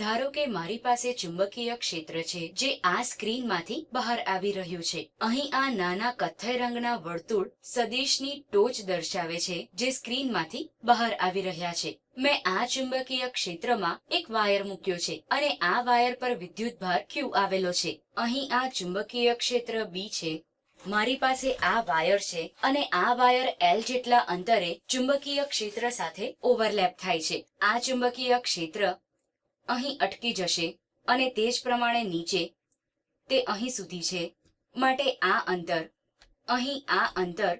ધારો કે મારી પાસે ચુંબકીય ક્ષેત્ર છે, જે આ સ્ક્રીનમાંથી બહાર આવી રહ્યું છે. અહીં આ નાના કથ્થઈ રંગના વર્તુળ સદિશની ટોચ દર્શાવે છે, જે સ્ક્રીનમાંથી બહાર આવી રહ્યા છે. મેં આ ચુંબકીય ક્ષેત્રમાં એક વાયર મૂક્યો છે અને આ વાયર પર વિદ્યુતભાર ક્યુ આવેલો છે. અહીં આ ચુંબકીય ક્ષેત્ર બી છે. મારી પાસે આ વાયર છે અને આ વાયર એલ જેટલા અંતરે ચુંબકીય ક્ષેત્ર સાથે ઓવરલેપ થાય છે. આ ચુંબકીય ક્ષેત્ર અહીં અટકી જશે અને તે જ પ્રમાણે નીચે, તે અહીં સુધી છે, માટે આ અંતર, અહીં આ અંતર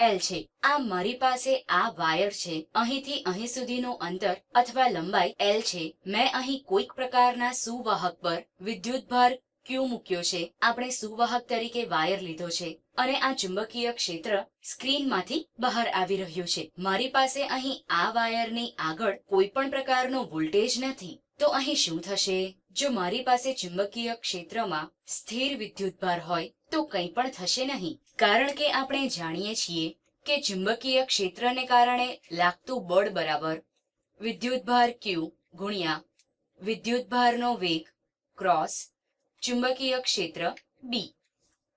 એલ છે. આ મારી પાસે આ વાયર છે. અહીંથી અહીં સુધીનું અંતર અથવા લંબાઈ એલ છે. મેં અહીં કોઈક પ્રકારના સુવાહક પર વિદ્યુતભાર ક્યુ મૂક્યો છે. આપણે સુવાહક તરીકે વાયર લીધો છે અને આ ચુંબકીય ક્ષેત્ર સ્ક્રીનમાંથી બહાર આવી રહ્યું છે. મારી પાસે અહીં આ વાયરની આગળ કોઈ પણ પ્રકારનો વોલ્ટેજ નથી. તો અહીં શું થશે? જો મારી પાસે ચુંબકીય ક્ષેત્રમાં સ્થિર વિદ્યુતભાર હોય, તો કંઈ પણ થશે નહીં. કારણ કે આપણે જાણીએ છીએ કે ચુંબકીય ક્ષેત્રને કારણે લાગતું બળ બરાબર વિદ્યુતભાર ક્યુ ગુણ્યા વિદ્યુતભારનો વેગ ક્રોસ ચુંબકીય ક્ષેત્ર બી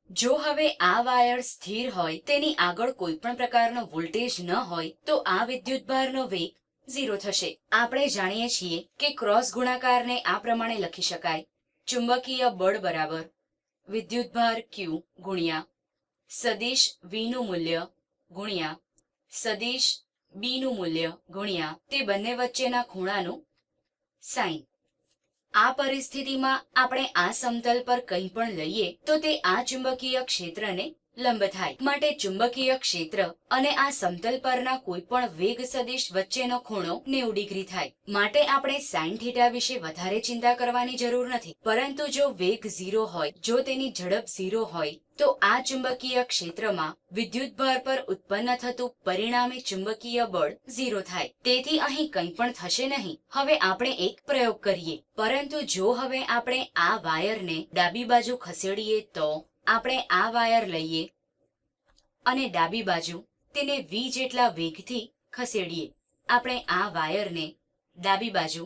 જો હવે આ વાયર સ્થિર હોય, તેની આગળ કોઈ પણ પ્રકારનો વોલ્ટેજ ન હોય, તો આ વિદ્યુતભારનો વેગ ઝીરો થશે. આપણે જાણીએ છીએ કે ક્રોસ ગુણાકારને આ પ્રમાણે લખી શકાય. ચુંબકીય બળ બરાબર. વિદ્યુતભાર ક્યુ ગુણ્યા સદિશ વીનું મૂલ્ય ગુણ્યા સદિશ બીનું મૂલ્ય ગુણ્યા તે બંને વચ્ચેના ખૂણાનું સાઈન. આ પરિસ્થિતિમાં આપણે આ સમતલ પર કંઈ પણ લઈએ તો તે આ ચુંબકીય ક્ષેત્રને લંબ થાય માટે ચુંબકીય ક્ષેત્ર અને આ સમતલ પરના કોઈ પણ વેગ સદિશ વચ્ચેનો ખૂણો નેવું ડિગ્રી થાય. માટે આપણે સાઇન થીટા વિશે વધારે ચિંતા કરવાની જરૂર નથી. પરંતુ જો વેગ ઝીરો હોય, જો તેની ઝડપ ઝીરો હોય, તો આ ચુંબકીય ક્ષેત્રમાં વિદ્યુતભાર પર ઉત્પન્ન થતું પરિણામે ચુંબકીય બળ ઝીરો થાય. તેથી અહીં કંઈ પણ થશે નહીં. હવે આપણે એક પ્રયોગ કરીએ. પરંતુ જો હવે આપણે આ વાયરને ડાબી બાજુ ખસેડીએ તો આપણે આ વાયર લઈએ અને ડાબી બાજુ તેને વી જેટલા વેગથી ખસેડીએ. આપણે આ વાયરને ડાબી બાજુ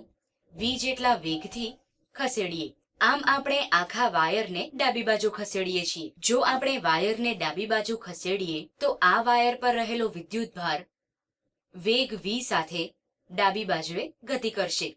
વી જેટલા વેગથી ખસેડીએ. આમ આપણે આખા વાયરને ડાબી બાજુ ખસેડીએ છીએ. જો આપણે વાયરને ડાબી બાજુ ખસેડીએ, તો આ વાયર પર રહેલો વિદ્યુતભાર વેગ વી સાથે ડાબી બાજુએ ગતિ કરશે.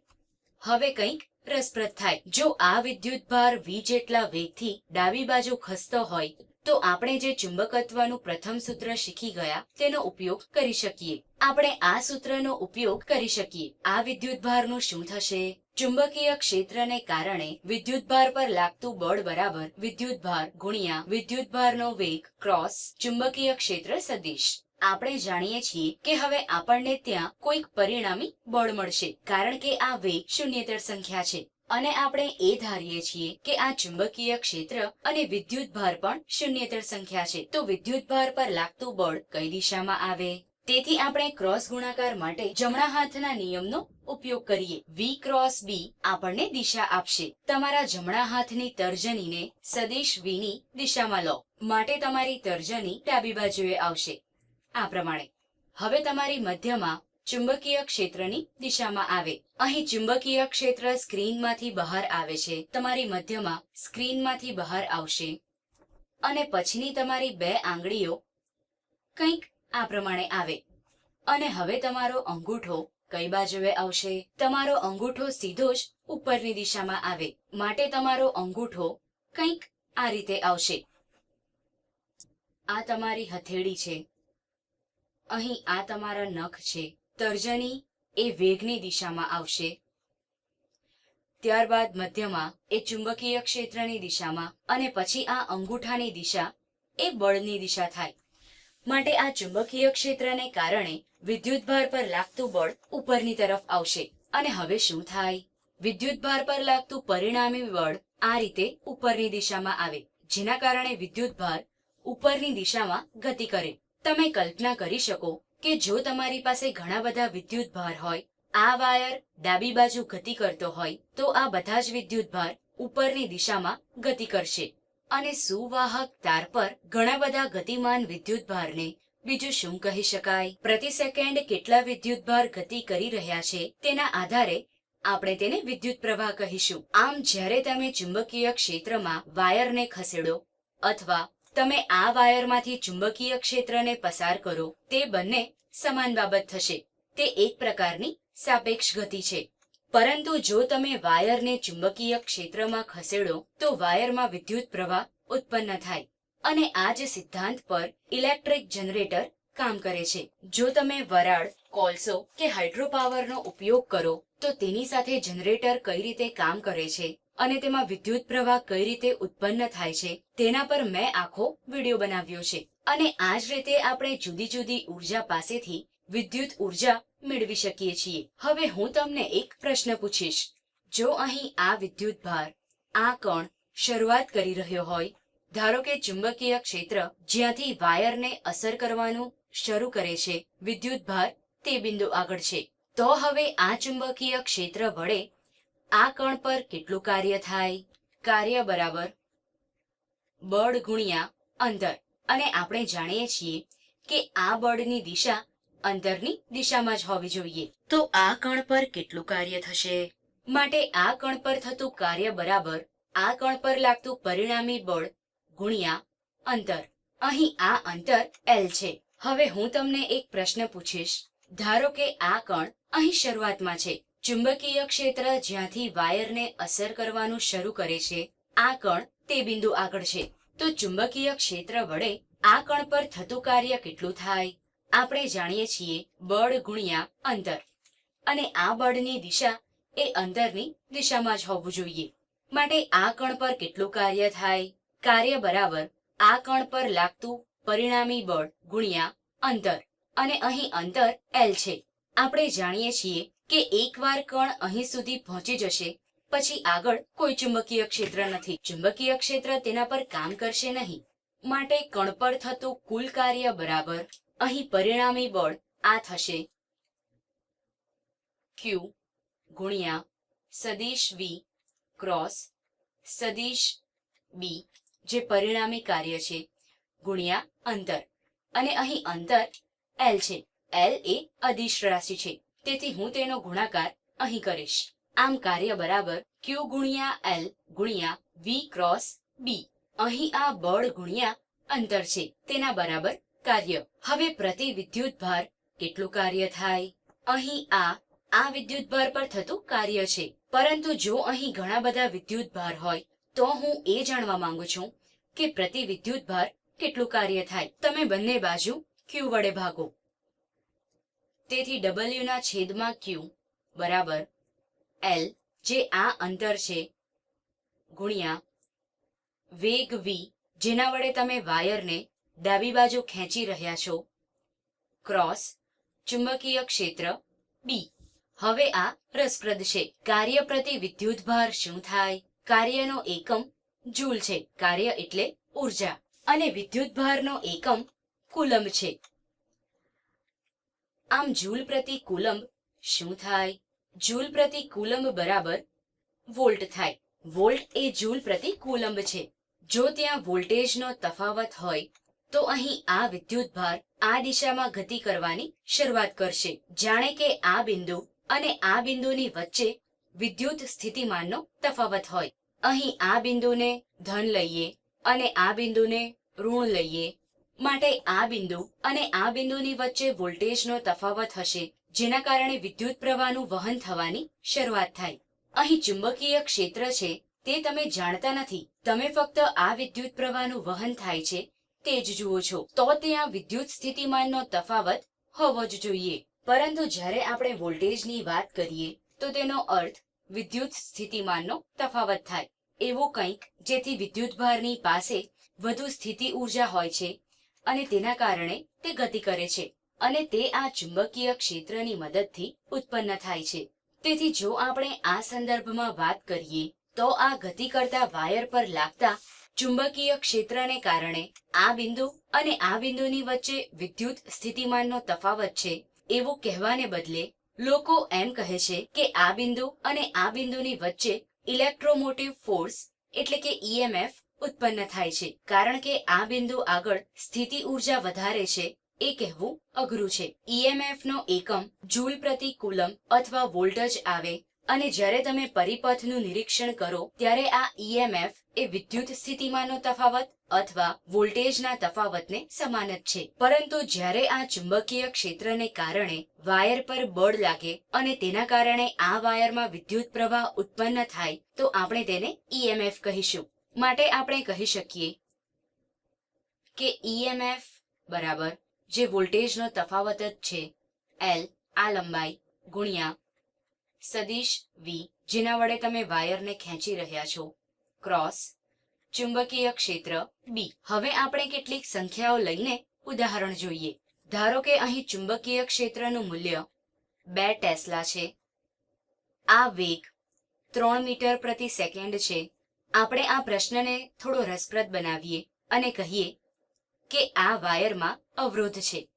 હવે કંઈક રસપ્રદ થાય. જો આ વિદ્યુતભાર વી જેટલા વેગથી ડાબી બાજુ ખસતો હોય, તો આપણે જે ચુંબકત્વનું પ્રથમ સૂત્ર શીખી ગયા, તેનો ઉપયોગ કરી શકીએ. આપણે આ સૂત્રનો ઉપયોગ કરી શકીએ. આ વિદ્યુતભારનું શું થશે? ચુંબકીય ક્ષેત્રને કારણે વિદ્યુતભાર પર લાગતું બળ બરાબર વિદ્યુતભાર ગુણ્યા વિદ્યુતભારનો વેગ ક્રોસ ચુંબકીય ક્ષેત્ર સદિશ. આપણે જાણીએ છીએ કે હવે આપણને ત્યાં કોઈક પરિણામી બળ મળશે, કારણ કે આ વેગ શૂન્યતર સંખ્યા છે. અને આપણે એ ધારીએ છીએ કે આ ચુંબકીય ક્ષેત્ર અને વિદ્યુતભાર પણ શૂન્યતર સંખ્યા છે. તો વિદ્યુતભાર પર લાગતું બળ કઈ દિશામાં આવે? તેથી આપણે ક્રોસ ગુણાકાર માટે જમણા હાથના નિયમનો ઉપયોગ કરીએ. વી ક્રોસ બી આપણને દિશા આપશે. તમારા જમણા હાથની તર્જનીને સદિશ વીની દિશામાં લો. માટે તમારી તર્જની ડાબી બાજુએ આવશે. આ પ્રમાણે. હવે તમારી મધ્યમાં ચુંબકીય ક્ષેત્રની દિશામાં આવે. અહીં ચુંબકીય ક્ષેત્ર સ્ક્રીનમાંથી બહાર આવે છે. તમારી મધ્યમાં સ્ક્રીનમાંથી બહાર આવશે. અને પછીની તમારી બે આંગળીઓ કંઈક આ પ્રમાણે આવે. અને હવે તમારો અંગૂઠો કઈ બાજુએ આવશે? તમારો અંગૂઠો સીધો જ ઉપરની દિશામાં આવે. માટે તમારો અંગૂઠો કંઈક આ રીતે આવશે. આ તમારી હથેળી છે. અહીં આ તમારા નખ છે. તર્જની એ વેગની દિશામાં આવશે. ત્યારબાદ મધ્યમાં એ ચુંબકીય ક્ષેત્રની દિશામાં અને પછી આ અંગૂઠાની દિશા એ બળની દિશા થાય. માટે આ ચુંબકીય ક્ષેત્રને કારણે વિદ્યુતભાર પર લાગતું બળ ઉપરની તરફ આવશે. અને હવે શું થાય? વિદ્યુતભાર પર લાગતું પરિણામી બળ આ રીતે ઉપરની દિશામાં આવે, જેના કારણે વિદ્યુતભાર ઉપરની દિશામાં ગતિ કરે. તમે કલ્પના કરી શકો કે જો તમારી પાસે ઘણા બધા વિદ્યુત ભાર હોય, આ વાયર ડાબી બાજુ ગતિ કરતો હોય, તો આ બધા જ વિદ્યુત ભાર ઉપરની દિશામાં ગતિ કરશે. અને સુવાહક તાર પર ઘણા બધા ગતિમાન વિદ્યુત ભારને, બીજું શું કહી શકાય? પ્રતિ સેકન્ડ કેટલા વિદ્યુતભાર ગતિ કરી રહ્યા છે તેના આધારે આપણે તેને વિદ્યુત પ્રવાહ કહીશું. આમ જ્યારે તમે ચુંબકીય ક્ષેત્રમાં વાયરને ખસેડો અથવા તમે આ વાયરમાંથી ચુંબકીય ક્ષેત્રને પસાર કરો. તે બંને સમાન બાબત થશે. તે એક પ્રકારની સાપેક્ષ ગતિ છે. પરંતુ જો તમે વાયરને ચુંબકીય ક્ષેત્રમાં ખસેડો, તો વાયરમાં વિદ્યુત પ્રવાહ ઉત્પન્ન થાય અને આ જ સિદ્ધાંત પર ઇલેક્ટ્રિક જનરેટર કામ કરે છે. જો તમે વરાળ, કોલસો કે હાઇડ્રોપાવરનો ઉપયોગ કરો, તો તેની સાથે જનરેટર કઈ રીતે કામ કરે છે? અને તેમાં વિદ્યુત પ્રવાહ કઈ રીતે ઉત્પન્ન થાય છે, તેના પર મેં આખો વિડિયો બનાવ્યો છે. અને આ જ રીતે આપણે જુદી જુદી ઊર્જા પાસેથી વિદ્યુત ઊર્જા મેળવી શકીએ છીએ. હવે હું તમને એક પ્રશ્ન પૂછીશ. જો અહીં આ વિદ્યુત ભાર, આ કણ શરૂઆત કરી રહ્યો હોય, ધારો કે ચુંબકીય ક્ષેત્ર જ્યાંથી વાયરને અસર કરવાનું શરૂ કરે છે, વિદ્યુત ભાર તે બિંદુ આગળ છે. તો હવે આ ચુંબકીય ક્ષેત્ર વડે આ કણ પર કેટલું કાર્ય થાય? કાર્ય બરાબર બળ ગુણ્યા અંતર. અને આપણે જાણીએ છીએ કે આ બળની દિશા અંતરની દિશામાં જ હોવી જોઈએ. તો આ કણ પર કેટલું કાર્ય થશે? માટે આ કણ પર થતું કાર્ય બરાબર આ કણ પર લાગતું પરિણામી બળ ગુણ્યા અંતર. અહીં આ અંતર એલ છે. હવે હું તમને એક પ્રશ્ન પૂછીશ. ધારો કે આ કણ અહીં શરૂઆતમાં છે. ચુંબકીય ક્ષેત્ર જ્યાંથી વાયરને અસર કરવાનું શરૂ કરે છે, આ કણ તે બિંદુ આગળ છે. તો ચુંબકીય ક્ષેત્ર વડે આ કણ પર થતું કાર્ય કેટલું થાય? આપણે જાણીએ છીએ બળ ગુણ્યા અંતર. અને આ બળની દિશા એ અંતરની દિશામાં જ હોવું જોઈએ. માટે આ કણ પર કેટલું કાર્ય થાય? કાર્ય બરાબર આ કણ પર લાગતું પરિણામી બળ ગુણ્યા અંતર. અને અહીં અંતર એલ છે. આપણે જાણીએ છીએ કે એકવાર કણ અહીં સુધી પહોંચી જશે, પછી આગળ કોઈ ચુંબકીય ક્ષેત્ર નથી. ચુંબકીય ક્ષેત્ર તેના પર કામ કરશે નહીં. માટે કણ પર થતું કુલ કાર્ય બરાબર અહીં પરિણામી બળ આ થશે. ક્યુ ગુણ્યા સદીશ વી ક્રોસ સદીશ બી જે પરિણામી કાર્ય છે, ગુણ્યા અંતર. અને અહીં અંતર એલ છે. એલ એ અદિશ રાશિ છે. તેથી હું તેનો ગુણાકાર અહીં કરીશ. આમ કાર્ય બરાબર ક્યુ ગુણ્યા એલ ગુણ્યા વી ક્રોસ બી અહીં આ બળ ગુણ્યા અંતર છે. તેના બરાબર કાર્ય. હવે પ્રતિ વિદ્યુત ભાર કેટલું કાર્ય થાય? અહીં આ આ વિદ્યુત ભાર પર થતું કાર્ય છે. પરંતુ જો અહીં ઘણા બધા વિદ્યુત ભાર હોય, તો હું એ જાણવા માંગુ છું કે પ્રતિ વિદ્યુત ભાર કેટલું કાર્ય થાય. તમે બંને બાજુ ક્યુ વડે ભાગો. તેથી W ના છેદમાં ક્યુ બરાબર એલ જે આ અંતર છે, ગુણ્યા વેગ વી જેના વડે તમે વાયરને ડાબી બાજુ ખેંચી રહ્યા છો, ક્રોસ, ચુંબકીય ક્ષેત્ર બી હવે આ રસપ્રદ છે. કાર્ય પ્રતિ વિદ્યુતભાર શું થાય? કાર્યનો એકમ જૂલ છે. કાર્ય એટલે ઊર્જા. અને વિદ્યુતભારનો એકમ કુલમ છે. આમ જૂલ પ્રતિ કુલંબ શું થાય? જૂલ પ્રતિ કુલંબ બરાબર વોલ્ટ થાય. વોલ્ટ એ જૂલ પ્રતિ કુલંબ છે. જો ત્યાં વોલ્ટેજનો તફાવત હોય, તો અહીં આ વિદ્યુતભાર આ દિશામાં ગતિ કરવાની શરૂઆત કરશે. જાણે કે આ બિંદુ અને આ બિંદુની વચ્ચે વિદ્યુત સ્થિતિમાનનો તફાવત હોય. અહીં આ બિંદુને ધન લઈએ અને આ બિંદુને ઋણ લઈએ. માટે આ બિંદુ અને આ બિંદુની વચ્ચે વોલ્ટેજનો તફાવત હશે, જેના કારણે વિદ્યુત પ્રવાહનું વહન થવાની શરૂઆત થાય. અહીં ચુંબકીય ક્ષેત્ર છે, તે તમે જાણતા નથી. તમે ફક્ત આ વિદ્યુત પ્રવાહનું વહન થાય છે, તે જ જુઓ છો. તો ત્યાં વિદ્યુત સ્થિતિમાનનો તફાવત હોવો જ જોઈએ. પરંતુ જ્યારે આપણે વોલ્ટેજની વાત કરીએ, તો તેનો અર્થ વિદ્યુત સ્થિતિમાનનો તફાવત થાય. એવું કંઈક જેથી વિદ્યુતભારની પાસે વધુ સ્થિતિ ઊર્જા હોય છે અને તેના કારણે તે ગતિ કરે છે અને તે આ ચુંબકીય ક્ષેત્રની મદદથી ઉત્પન્ન થાય છે. તેથી જો આપણે આ સંદર્ભમાં વાત કરીએ, તો આ ગતિ કરતા વાયર પર લાગતા ચુંબકીય ક્ષેત્રને કારણે આ બિંદુ અને આ બિંદુની વચ્ચે વિદ્યુત સ્થિતિમાનનો તફાવત છે. એવું કહેવાને બદલે, લોકો એમ કહે છે કે આ બિંદુ અને આ બિંદુની વચ્ચે ઇલેક્ટ્રોમોટિવ ફોર્સ એટલે કે ઈએમએફ ઉત્પન્ન થાય છે. કારણ કે આ બિંદુ આગળ સ્થિતિ ઊર્જા વધારે છે, એ કહેવું અઘરું છે. ઈએમએફ નો એકમ જૂલ પ્રતિ કુલમ અથવા વોલ્ટેજ આવે અને જ્યારે તમે પરિપથનું નિરીક્ષણ કરો, ત્યારે આ ઈએમએફ એ વિદ્યુત સ્થિતિમાનનો તફાવત અથવા વોલ્ટેજના તફાવતને સમાન જ છે. પરંતુ જ્યારે આ ચુંબકીય ક્ષેત્રને કારણે વાયર પર બળ લાગે અને તેના કારણે આ વાયરમાં વિદ્યુત પ્રવાહ ઉત્પન્ન થાય, તો આપણે તેને ઈએમએફ કહીશું. માટે આપણે કહી શકીએ કે ઈએમએફ બરાબર, જે વોલ્ટેજનો તફાવત જ છે. એલ આ લંબાઈ ગુણ્યા સદિશ વી જેના વડે તમે વાયરને ખેંચી રહ્યા છો. ક્રોસ ચુંબકીય ક્ષેત્ર બી હવે આપણે કેટલીક સંખ્યાઓ લઈને ઉદાહરણ જોઈએ. ધારો કે અહીં ચુંબકીય ક્ષેત્રનું મૂલ્ય બે ટેસ્લા છે. આ વેગ ત્રણ મીટર પ્રતિ સેકન્ડ છે. આપણે આ પ્રશ્નને થોડો રસપ્રદ બનાવીએ અને કહીએ કે આ વાયરમાં અવરોધ છે.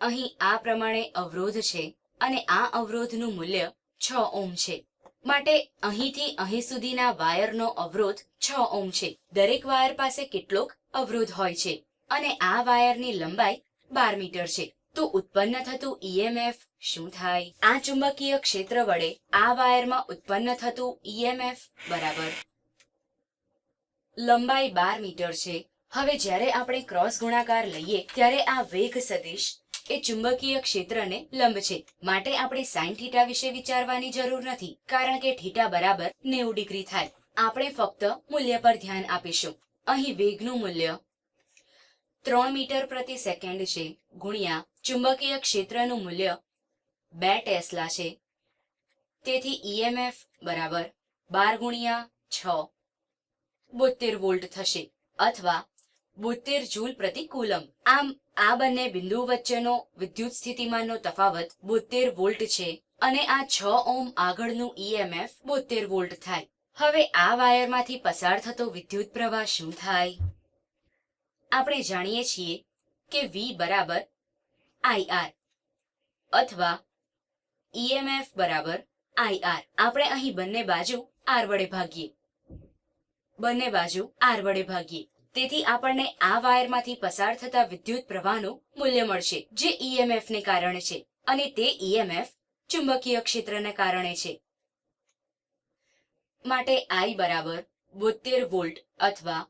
અહીં આ પ્રમાણે અવરોધ છે અને આ અવરોધનું મૂલ્ય છ ઓમ છે. માટે અહીંથી અહીં સુધીના વાયરનો અવરોધ છ ઓમ છે. દરેક વાયર પાસે કેટલોક અવરોધ હોય છે અને આ વાયરની લંબાઈ બાર મીટર છે. તો ઉત્પન્ન થતું ઈએમએફ શું થાય? આ ચુંબકીય ક્ષેત્ર વડે આ વાયરમાં ઉત્પન્ન થતું ઈએમએફ બરાબર. લંબાઈ બાર મીટર છે. હવે જ્યારે આપણે ક્રોસ ગુણાકાર લઈએ ત્યારે આ વેગ સદિશ એ ચુંબકીય ક્ષેત્રને લંબ છે. માટે આપણે સાઇન થીટા વિશે વિચારવાની જરૂર નથી, કારણ કે થીટા બરાબર નેવું ડિગ્રી થાય. આપણે ફક્ત મૂલ્ય પર ધ્યાન આપીશું. અહીં વેગનું મૂલ્ય ત્રણ મીટર પ્રતિ સેકન્ડ છે ગુણ્યા ચુંબકીય ક્ષેત્રનું મૂલ્ય બે ટેસ્લા છે. તેથી ઈએમએફ બરાબર બાર ગુણ્યા છ. બોતેર વોલ્ટ થશે અથવા બોતેર જૂલ પ્રતિ કુલમ આમ, આ બંને બિંદુ વચ્ચેનો વિદ્યુત સ્થિતિમાનનો તફાવત બોતેર વોલ્ટ છે અને આ છ ઓમ આગળનું ઈએમએફ બોતેર વોલ્ટ થાય. હવે આ વાયરમાંથી પસાર થતો વિદ્યુત પ્રવાહ શું થાય? આપણે જાણીએ છીએ કે V બરાબર IR અથવા ઈએમએફ બરાબર IR આપણે અહીં બંને બાજુ R વડે ભાગીએ. બંને બાજુ R વડે ભાગીએ. તેથી આપણને આ વાયરમાંથી પસાર થતા વિદ્યુત પ્રવાહનું મૂલ્ય મળશે, જે ઈએમએફ ને કારણે છે, અને તે ઈએમએફ ચુંબકીય ક્ષેત્રને કારણે છે. માટે I બરાબર બોતેર વોલ્ટ અથવા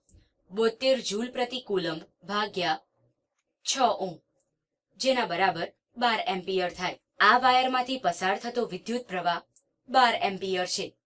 બોતેર જૂલ પ્રતિ કુલમ ભાગ્યા છ ઓમ જેના બરાબર બાર એમ્પિયર થાય. આ વાયરમાંથી પસાર થતો વિદ્યુત પ્રવાહ બાર એમ્પિયર છે.